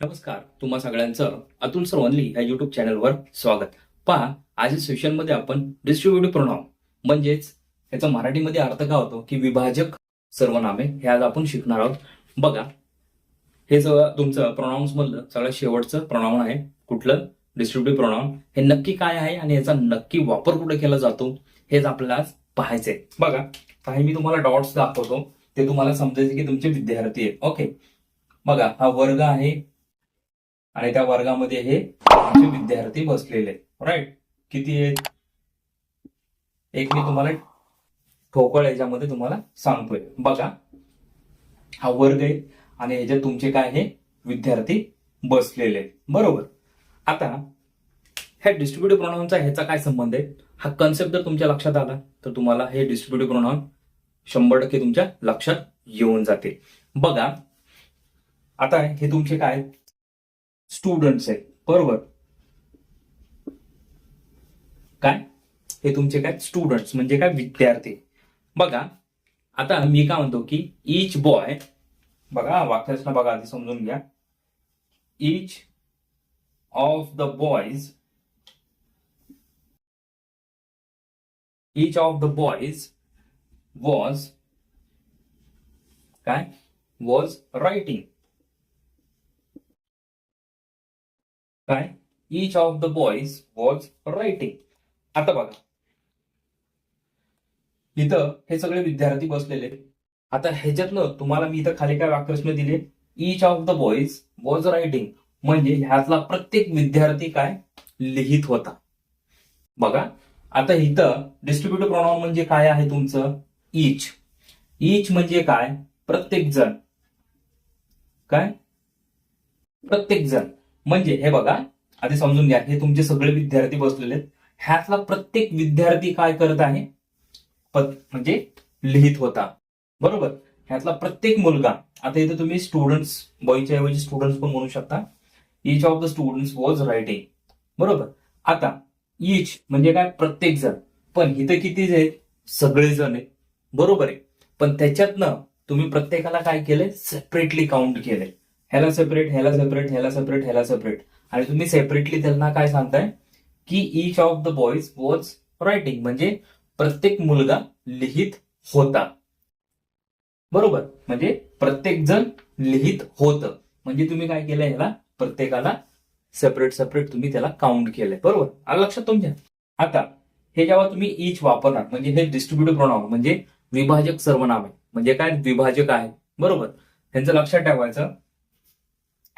नमस्कार तुम्हा सगळ्यांचं अतुल सरवनली या युट्यूब चॅनलवर स्वागत. पहा आज सेशनमध्ये आपण डिस्ट्रीब्युटिव्ह प्रोनाउन म्हणजेच याचा मराठीमध्ये अर्थ काय होतो की विभाजक सर्वनामे हे आज आपण शिकणार आहोत. बघा हे सगळं तुमचं प्रोनाऊन्स मधलं सगळ्यात शेवटचं प्रोनाऊन आहे. कुठलं? डिस्ट्रीब्युटिव्ह प्रोनाऊन हे नक्की काय आहे आणि याचा नक्की वापर कुठे केला जातो हेच आपल्याला आज पाहायचंय. बघा काही मी तुम्हाला डॉट्स दाखवतो. ते तुम्हाला समजायचे की तुमचे विद्यार्थी आहेत. ओके बघा हा वर्ग आहे आणि त्या वर्गामध्ये हे आमचे विद्यार्थी बसलेले राईट किती आहेत? एक मी तुम्हाला ठोकळ याच्यामध्ये तुम्हाला सांगतोय. बघा हा वर्ग आहे आणि ह्याच्यात तुमचे काय हे विद्यार्थी बसलेले बरोबर? आता ह्या डिस्ट्रीब्युटिव्ह प्रोनाऊनचा ह्याचा काय संबंध आहे? हा कन्सेप्ट जर तुमच्या लक्षात आला तर तुम्हाला हे डिस्ट्रीब्युटिव्ह प्रोनाऊन शंभर टक्के तुमच्या लक्षात येऊन जाते. बघा आता हे तुमचे काय स्टुडंट्स आहेत. बरोबर? काय? हे तुमचे काय? स्टुडंट्स म्हणजे काय? विद्यार्थी. बघा आता मी काय म्हणतो की इच बॉय बघा वाक्यरचना बघा आधी समजून घ्या. Each of the boys each of the boys was काय? वॉज रायटिंग काय? Each of the boys was writing आता बघा. इथं हे सगळे विद्यार्थी बसलेले आता ह्याच्यातलं तुम्हाला मी इथं खाली काय वाक्यरचना दिले? Each of the boys was writing म्हणजे ह्यातला प्रत्येक विद्यार्थी काय? लिहित होता. बघा. आता इथं डिस्ट्रीब्युटिव्ह प्रोनाउन म्हणजे काय आहे तुमचं? इच इच म्हणजे काय? प्रत्येक जण काय? प्रत्येक जण म्हणजे हे बघा आधी समजून घ्या हे तुमचे सगळे विद्यार्थी बसलेले आहेत. ह्यातला प्रत्येक विद्यार्थी काय करत आहे? म्हणजे लिहित होता. बरोबर? ह्यातला प्रत्येक मुलगा आता इथे तुम्ही स्टुडंट्स बॉयच्या ऐवजी स्टुडंट्स पण म्हणू शकता. Each of the students was writing बरोबर? आता इच म्हणजे काय? प्रत्येक जण. पण इथं किती आहेत? सगळे जण आहेत. बरोबर आहे? पण त्याच्यातनं तुम्ही प्रत्येकाला काय केलंय? सेपरेटली काउंट केलंय. ह्याला सेपरेट ह्याला सेपरेट ह्याला सेपरेट ह्याला सेपरेट आणि तुम्ही सेपरेटली त्यांना काय सांगताय? की each of the boys was writing म्हणजे प्रत्येक मुलगा लिहित होता. बरोबर? म्हणजे प्रत्येक जण लिहित होत. म्हणजे तुम्ही काय केलं ह्याला? प्रत्येकाला सेपरेट सेपरेट तुम्ही त्याला काउंट केलंय. बरोबर? आलं लक्षात तुमच्या? आता हे जेव्हा तुम्ही इच वापरणार म्हणजे हे डिस्ट्रीब्युटिव्ह प्रोनाउन म्हणजे विभाजक सर्वनाम आहे. म्हणजे काय? विभाजक आहे. बरोबर? ह्यांचं लक्षात ठेवायचं.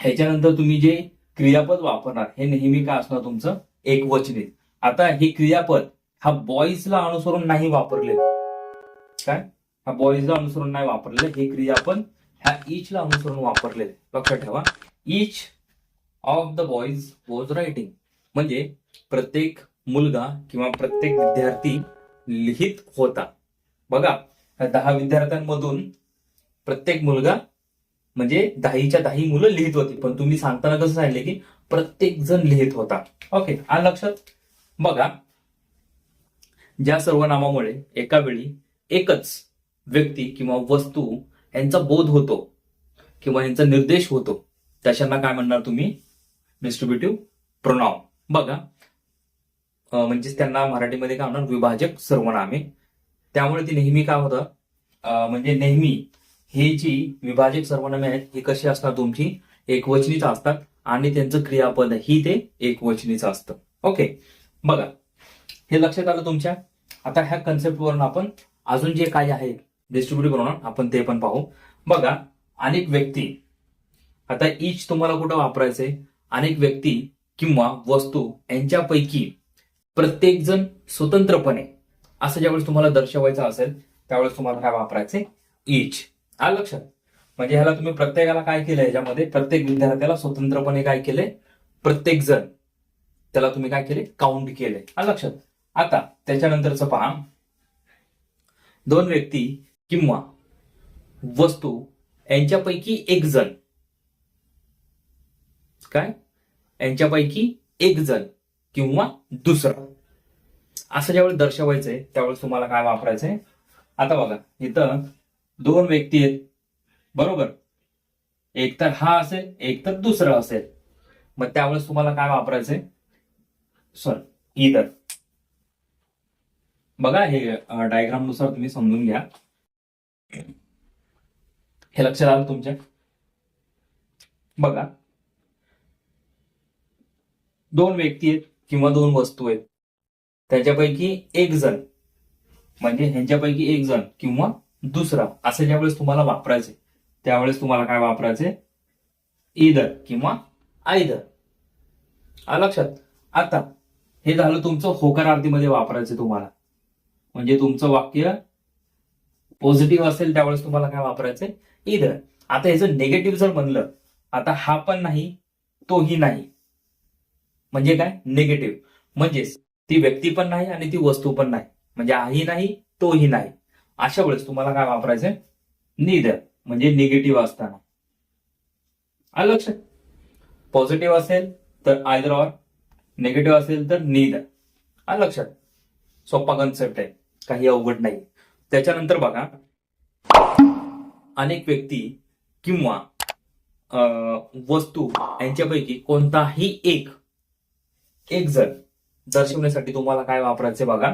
ह्याच्यानंतर तुम्ही जे क्रियापद वापरणार हे नेहमी काय असणार तुमचं? एकवचनी आता हे क्रियापद हा बॉईजला अनुसरून नाही वापरलेलं काय? हा बॉईजला अनुसरून नाही वापरलेलं हे क्रियापद ह्या इचला अनुसरून वापरलेले लक्षात ठेवा. Each of the boys was writing म्हणजे प्रत्येक मुलगा किंवा प्रत्येक विद्यार्थी लिहित होता. बघा दहा विद्यार्थ्यांमधून प्रत्येक मुलगा म्हणजे दहाच्या दहा मुलं लिहित होती पण तुम्ही सांगताना कसं सांगितले की प्रत्येक जण लिहित होता. ओके आणि लक्षात बघा ज्या सर्वनामामुळे एका वेळी एकच व्यक्ती किंवा वस्तू यांचा बोध होतो किंवा यांचा निर्देश होतो तशांना काय म्हणणार तुम्ही? डिस्ट्रीब्युटिव्ह प्रोनाउन बघा म्हणजेच त्यांना मराठीमध्ये काय म्हणणार विभाजक सर्वनामे. त्यामुळे ती नेहमी काय होतं? म्हणजे नेहमी ही जी विभाजक सर्वनामे आहेत ही कशी असतात तुमची एकवचनीच असतात आणि त्यांचं क्रियापद ही ते एकवचनीच असतं. ओके बघा. हे लक्षात आलं तुमच्या? आता ह्या कन्सेप्टवरून आपण अजून जे काही आहे डिस्ट्रीब्युटिव्ह प्रमाण आपण ते पण पाहू. बघा अनेक व्यक्ती. आता इच तुम्हाला कुठं वापरायचंय? अनेक व्यक्ती किंवा वस्तू यांच्यापैकी प्रत्येक जण स्वतंत्रपणे असं ज्यावेळेस तुम्हाला दर्शवायचं असेल त्यावेळेस तुम्हाला काय वापरायचे इच आलं लक्षात. म्हणजे ह्याला तुम्ही प्रत्येकाला काय केलंय याच्यामध्ये प्रत्येक विद्यार्थ्याला स्वतंत्रपणे काय केलंय? प्रत्येक जण. त्याला तुम्ही काय केले काउंट केले आलं लक्षात. आता त्याच्यानंतरच पहा. दोन व्यक्ती किंवा वस्तू यांच्यापैकी एक जण. काय? यांच्यापैकी एक जण किंवा दुसरा. असं ज्यावेळेस दर्शवायचंय त्यावेळेस तुम्हाला काय वापरायचंय? आता बघा इथं दोन व्यक्ती आहेत. बरोबर? एक तर हा असेल एक तर दुसरं असेल. मग त्यावेळेस तुम्हाला काय वापरायचंय? सॉरी इतर. बघा हे डायग्रामनुसार तुम्ही समजून घ्या. हे लक्षात आलं तुमच्या? बघा. दोन व्यक्ती आहेत किंवा दोन वस्तू आहेत. त्याच्यापैकी एक जण म्हणजे ह्यांच्यापैकी एक जण किंवा दुसरा असं ज्यावेळेस तुम्हाला वापरायचे त्यावेळेस तुम्हाला काय वापरायचे? इदर किंवा आयदर आ लक्षात? आता हे झालं तुमचं होकारार्थीमध्ये वापरायचं तुम्हाला. म्हणजे तुमचं वाक्य पॉझिटिव्ह असेल त्यावेळेस तुम्हाला काय वापरायचंय इदर आता ह्याचं निगेटिव्ह जर म्हणलं आता हा पण नाही तोही नाही. म्हणजे काय? निगेटिव्ह म्हणजेच ती व्यक्ती पण नाही आणि ती वस्तू पण नाही. म्हणजे हाही नाही तोही नाही. अशा वेळेस तुम्हाला काय वापरायचंय? निदर म्हणजे निगेटिव्ह असताना. आलं लक्षात? पॉझिटिव्ह असेल तर आयदर ऑर निगेटिव्ह असेल तर निदर आलं लक्षात? सोपा कन्सेप्ट आहे. काही अवघड नाही. त्याच्यानंतर बघा. अनेक व्यक्ती किंवा वस्तू यांच्यापैकी कोणताही एक एक जण दर्शवण्यासाठी तुम्हाला काय वापरायचे बघा.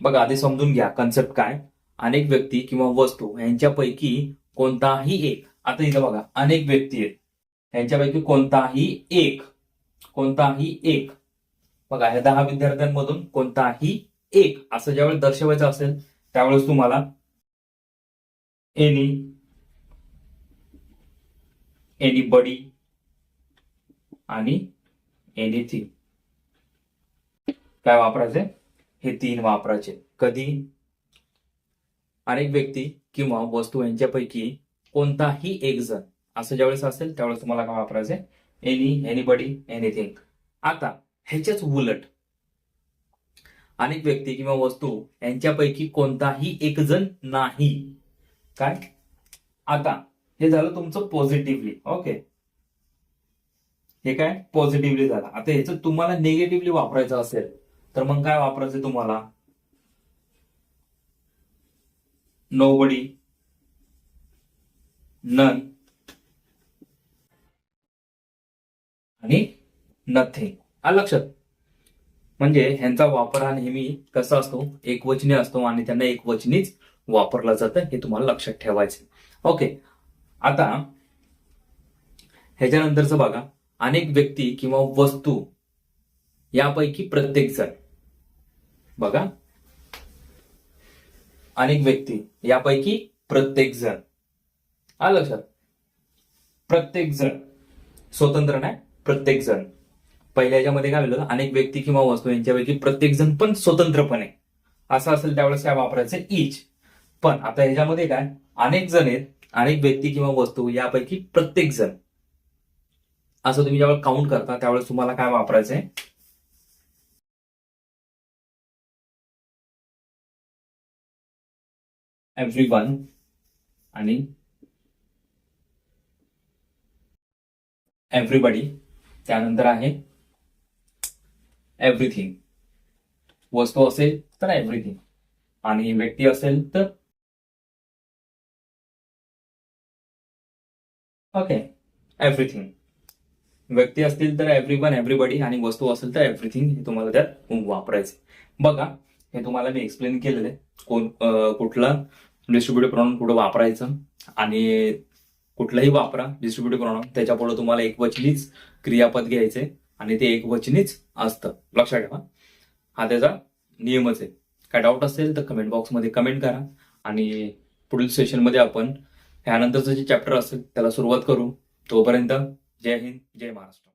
बघा आधी समजून घ्या कन्सेप्ट काय. अनेक व्यक्ती किंवा वस्तू यांच्यापैकी कोणताही एक आता इथं बघा अनेक व्यक्ती आहेत. यांच्यापैकी कोणताही एक कोणताही एक बघा ह्या दहा विद्यार्थ्यांमधून कोणताही एक असं ज्यावेळेस दर्शवायचं असेल त्यावेळेस तुम्हाला एनी एनी बडी आणि एनिथिंग काय वापरायचे हे तीन वापरायचे. कधी? अनेक व्यक्ती किंवा वस्तू यांच्यापैकी कोणताही एक जण असं ज्यावेळेस असेल त्यावेळेस तुम्हाला काय वापरायचे एनी एनीबडी एनिथिंग आता ह्याच्याच उलट अनेक व्यक्ती किंवा वस्तू यांच्यापैकी कोणताही एक जण नाही. काय? आता हे झालं तुमचं पॉझिटिव्हली ओके हे काय? पॉझिटिव्हली झालं. आता ह्याचं तुम्हाला निगेटिव्हली वापरायचं असेल तर मग काय वापरायचं तुम्हाला? Nobody, none आणि नथिंग आलं लक्षात. म्हणजे ह्यांचा वापर हा नेहमी कसा असतो? एकवचनी असतो आणि त्यांना एकवचनीच वापरला जातं हे तुम्हाला लक्षात ठेवायचं ओके आता ह्याच्यानंतरचं बघा. अनेक व्यक्ती किंवा वस्तू यापैकी प्रत्येक जण बघा. अनेक व्यक्ती यापैकी प्रत्येक जण. आलं लक्षात. प्रत्येक जण. स्वतंत्र नाही प्रत्येक जण. पहिल्या याच्यामध्ये काय झालं अनेक व्यक्ती किंवा वस्तू यांच्यापैकी प्रत्येक जण पण स्वतंत्रपणे. असं असेल त्यावेळेस काय वापरायचं इच पण आता ह्याच्यामध्ये काय अनेक जण आहेत अनेक व्यक्ती किंवा वस्तू यापैकी प्रत्येक जण. असं तुम्ही ज्यावेळेस काउंट करता त्यावेळेस तुम्हाला काय वापरायचंय? एव्हरी वन आणि एव्हरीबडी त्यानंतर आहे एव्हरीथिंग वस्तू असेल तर एव्हरीथिंग आणि व्यक्ती असेल तर ओके एव्हरीथिंग व्यक्ती असतील तर एव्हरी वन एव्हरीबडी आणि वस्तू असेल तर एव्हरीथिंग हे तुम्हाला त्यात वापरायचे बघा हे तुम्हाला मी एक्सप्लेन केलेलं आहे. कोण कुठला डिस्ट्रीब्युटिव्ह प्रॉब्लेम कुठं वापरायचं आणि कुठलंही वापरा डिस्ट्रीब्युटिव्ह प्रॉब्लेम त्याच्या पुढे तुम्हाला एकवचनीच क्रियापद घ्यायचे आणि ते एकवचनीच असतं. लक्षात ठेवा. हा त्याचा नियमच आहे. काय डाऊट असेल तर कमेंट बॉक्समध्ये कमेंट करा आणि पुढील सेशनमध्ये आपण ह्यानंतरचं जे चॅप्टर असेल त्याला सुरुवात करू. तोपर्यंत जय हिंद जय महाराष्ट्र.